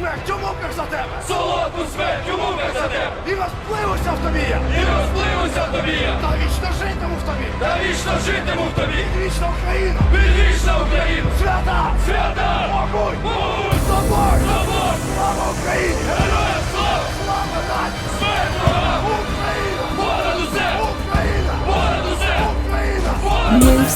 смерть у муках за тебе! Солодку смерть у муках за тебе! І розпливуся в тобі я! І розпливуся в тобі я! Та вічно житиму в тобі! Та вічно житиму в тобі! Вічна Україна! Відвічна Україна! Свята! Свята! Огонь! могуй, Собор! Собор! Слава Україні! Героям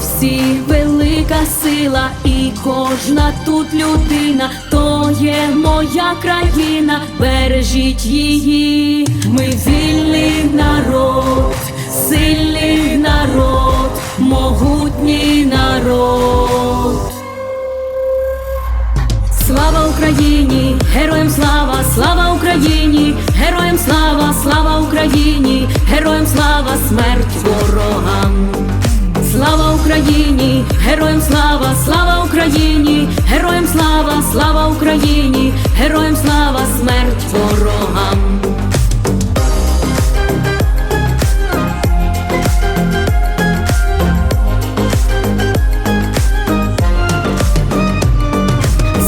Всі велика сила, і кожна тут людина, то є моя країна, бережіть її. Ми вільний народ, сильний народ, могутній народ. Слава Україні, героям слава, слава Україні, героям слава, слава Україні, героям слава, смерть ворогам. Україні, героям слава, слава Україні, героям слава, слава Україні, героям слава, смерть ворогам.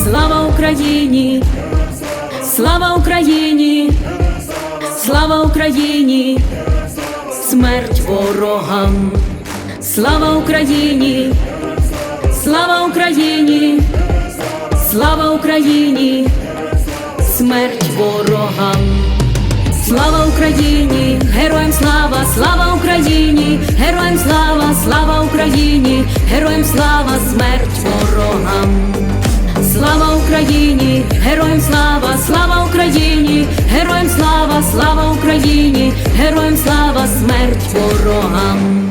Слава Україні! Слава Україні! Слава Україні! Смерть ворогам! Слава Україні! Слава Україні! Слава Україні! Смерть ворогам! Слава Україні! Героям слава! Слава Україні! Героям слава! Слава Україні! Героям слава! Смерть ворогам! Слава Україні! Героям слава! Слава Україні! Героям слава! Слава Україні! Героям слава! Смерть ворогам!